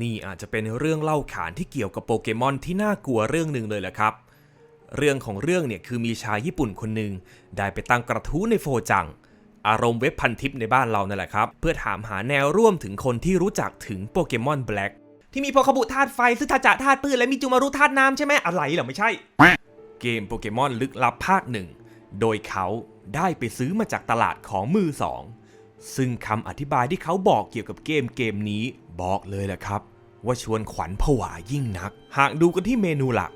นี่อาจจะเป็นเรื่องเล่าขานที่เกี่ยวกับโปเกมอนที่น่ากลัวเรื่องหนึ่งเลยแหละครับ เรื่องของเรื่องเนี่ยคือมีชายญี่ปุ่นคนหนึ่งได้ไปตั้งกระทู้ในโฟจัง อารมณ์เว็บพันทิปในบ้านเรานั่นแหละครับ เพื่อถามหาแนวร่วมถึงคนที่รู้จักถึงโปเกมอนแบล็กที่มีพคาบุธาตุไฟซึทาจะธาตุปืนและมีจูมารุธาตุน้ำใช่ไหมอะไรเหรอไม่ใช่ เกมโปเกมอนลึกลับภาคหนึ่งโดยเขาได้ไปซื้อมาจากตลาดของมือสองซึ่งคำอธิบายที่เขาบอกเกี่ยวกับเกมเกมนี้ บอกเลยแหละครับ ว่าชวนขวัญผวายิ่งนัก หากดูกันที่เมนูหลัก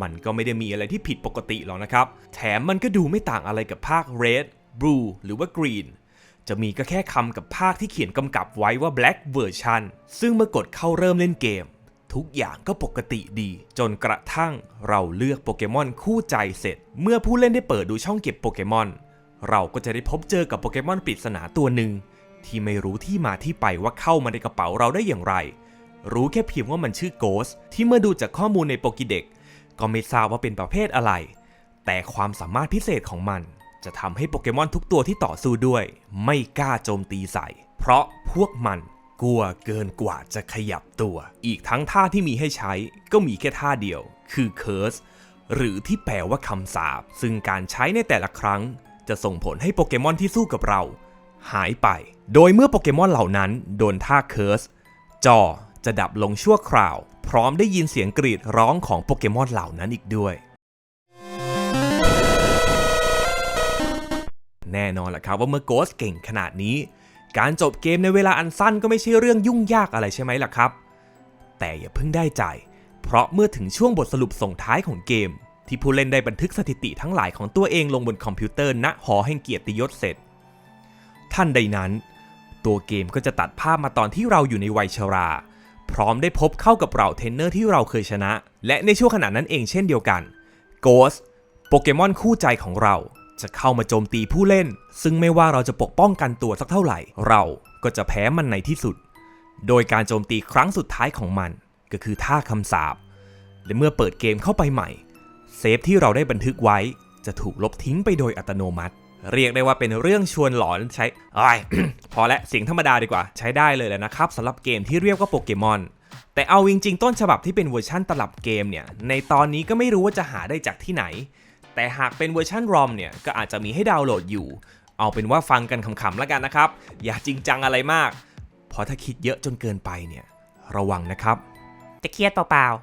มันก็ไม่ได้มีอะไรที่ผิดปกติหรอกนะครับ แถมมันก็ดูไม่ต่างอะไรกับภาค Red Blue หรือว่า Green จะมีก็แค่คำกับภาคที่เขียนกำกับไว้ว่า Black Version ซึ่งเมื่อกดเข้าเริ่มเล่นเกม ทุกอย่างก็ปกติดี จนกระทั่งเราเลือกโปเกมอนคู่ใจเสร็จ เมื่อผู้เล่นได้เปิดดูช่องเก็บโปเกมอน เราก็จะได้พบเจอกับโปเกมอนปริศนาตัวหนึ่ง ที่ไม่รู้ที่มาที่ไปว่าเข้ามาในกระเป๋าเราได้อย่างไร รู้แค่เพียงว่ามันชื่อโกสที่เมื่อดูจากข้อมูลในโปกิเด็กก็ไม่ทราบว่าเป็นประเภทอะไร แต่ความสามารถพิเศษของมัน จะทำให้โปเกมอนทุกตัวที่ต่อสู้ด้วย ไม่กล้าโจมตีใส่ เพราะพวกมันกลัวเกินกว่าจะขยับตัว อีกทั้งท่าที่มีให้ใช้ก็มีแค่ท่าเดียว คือเคิร์สหรือที่แปลว่าคำสาปซึ่งการใช้ในแต่ละครั้ง จะส่งผลให้โปเกมอนที่สู้กับเรา หายไป โดยเมื่อโปเกมอนเหล่านั้นโดนท่าเคิร์ส จอจะดับลงชั่วคราว พร้อมได้ยินเสียงกรีดร้องของโปเกมอนเหล่านั้นอีกด้วย แน่นอนแหละครับว่าเมื่อโกสเก่งขนาดนี้ การจบเกมในเวลาอันสั้นก็ไม่ใช่เรื่องยุ่งยากอะไรใช่ไหมล่ะครับ แต่อย่าเพิ่งได้ใจ เพราะเมื่อถึงช่วงบทสรุปส่งท้ายของเกม ที่ผู้เล่นได้บันทึกสถิติทั้งหลายของตัวเองลงบนคอมพิวเตอร์ณหอแห่งเกียรติยศเสร็จ ท่านใดนั้น ตัวเกมก็จะตัดภาพมาตอนที่เราอยู่ในวัยชรา พร้อมได้พบเข้ากับเราเทรนเนอร์ที่เราเคยชนะ และในช่วงขณะนั้นเองเช่นเดียวกันโกสโปเกมอนคู่ใจของเรา จะเข้ามาโจมตีผู้เล่น ซึ่งไม่ว่าเราจะปกป้องกันตัวสักเท่าไหร่ เราก็จะแพ้มันในที่สุด โดยการโจมตีครั้งสุดท้ายของมัน ก็คือท่าคำสาปและเมื่อเปิดเกมเข้าไปใหม่ เซฟที่เราได้บันทึกไว้จะถูกลบทิ้งไปโดยอัตโนมัติ เรียกได้ว่าเป็นเรื่องชวนหลอนใช้อ้พอและเสียงธรรมดาดีกว่าใช้ได้เลยแหละนะครับสำหรับเกมที่เรียกว่าโปเกมอน แต่เอาจริงๆ ต้นฉบับที่เป็นเวอร์ชั่นตลับเกมเนี่ย ในตอนนี้ก็ไม่รู้ว่าจะหาได้จากที่ไหน แต่หากเป็นเวอร์ชันรอมเนี่ย ก็อาจจะมีให้ดาวน์โหลดอยู่ เอาเป็นว่าฟังกันขำๆแล้วกันนะครับ อย่าจริงจังอะไรมาก เพราะถ้าคิดเยอะจนเกินไปเนี่ย ระวังนะครับ จะเครียดเปล่า